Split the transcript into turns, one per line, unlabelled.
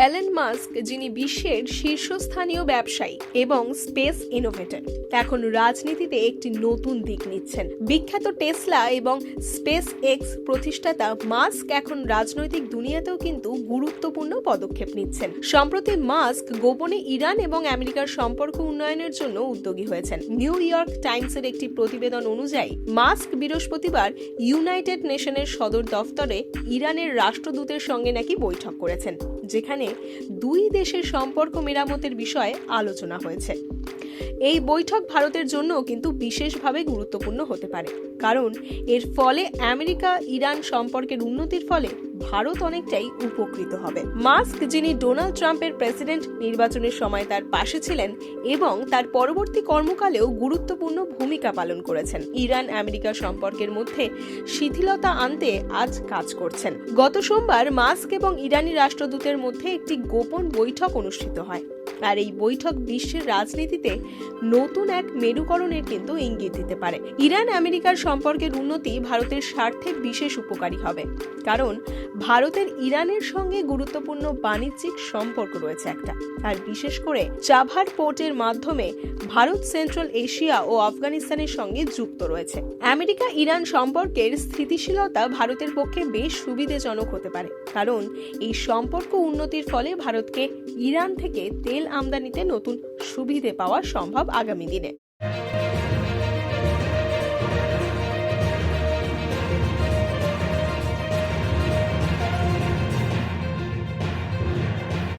Allen mask, যিনি বিশ্বের শীর্ষস্থানীয় ব্যবসায়ী এবং স্পেস ইনোভেটর, এখন রাজনীতিতে একটি নতুন দিক নিচ্ছেন। বিখ্যাত টেসলা এবং স্পেস এক্স প্রতিষ্ঠাতা মাস্ক এখন রাজনৈতিক দুনিয়াতেও কিন্তু গুরুত্বপূর্ণ পদক্ষেপ নিচ্ছেন। সম্প্রতি মাস্ক গোপনে ইরান এবং আমেরিকার সম্পর্ক উন্নয়নের জন্য উদ্যোগী হয়েছেন। নিউ ইয়র্ক টাইমসের একটি প্রতিবেদন অনুযায়ী, মাস্ক বৃহস্পতিবার ইউনাইটেড নেশনের সদর দফতরে ইরানের রাষ্ট্রদূতের সঙ্গে নাকি বৈঠক করেছেন, যেখানে দুই দেশের সম্পর্ক মেরামতের বিষয়ে আলোচনা হয়েছে। এই বৈঠক ভারতের জন্য কিন্তু বিশেষভাবে গুরুত্বপূর্ণ হতে পারে। কারণ এর ফলে আমেরিকা, ইরান সম্পর্কের উন্নতির ফলে ভারত অনেকটাই উপকৃত হবে। মাস্ক, যিনি ডোনাল্ড ট্রাম্পের প্রেসিডেন্ট, নির্বাচনের সময় তার পাশে ছিলেন এবং তার পরবর্তী কর্মকালেও গুরুত্বপূর্ণ ভূমিকা পালন করেছেন। ইরান, আমেরিকা সম্পর্কের মধ্যে শিথিলতা আনতে আজ কাজ করছেন। গত সোমবার মাস্ক এবং ইরানি রাষ্ট্রদূতের মধ্যে একটি গোপন বৈঠক অনুষ্ঠিত হয়। আর এই বৈঠক বিশ্বের রাজনীতিতে নতুন এক মেরুকরণের কিন্তু ইঙ্গিত দিতে পারে। ইরান আমেরিকার সম্পর্কের উন্নতি ভারতের স্বার্থে বিশেষ উপকারী হবে। কারণ ভারতের ইরানের সঙ্গে গুরুত্বপূর্ণ বাণিজ্যিক সম্পর্ক রয়েছে একটা। আর বিশেষ করে চাভার পোর্টের মাধ্যমে ভারত সেন্ট্রাল এশিয়া ও আফগানিস্তানের সঙ্গে যুক্ত রয়েছে। আমেরিকা ইরান সম্পর্কের স্থিতিশীলতা ভারতের পক্ষে বেশ সুবিধাজনক হতে পারে। কারণ এই সম্পর্ক উন্নতির ফলে ভারতকে ইরান থেকে তেল আমদানিতে নতুন সুবিধে পাওয়া সম্ভব আগামী দিনে।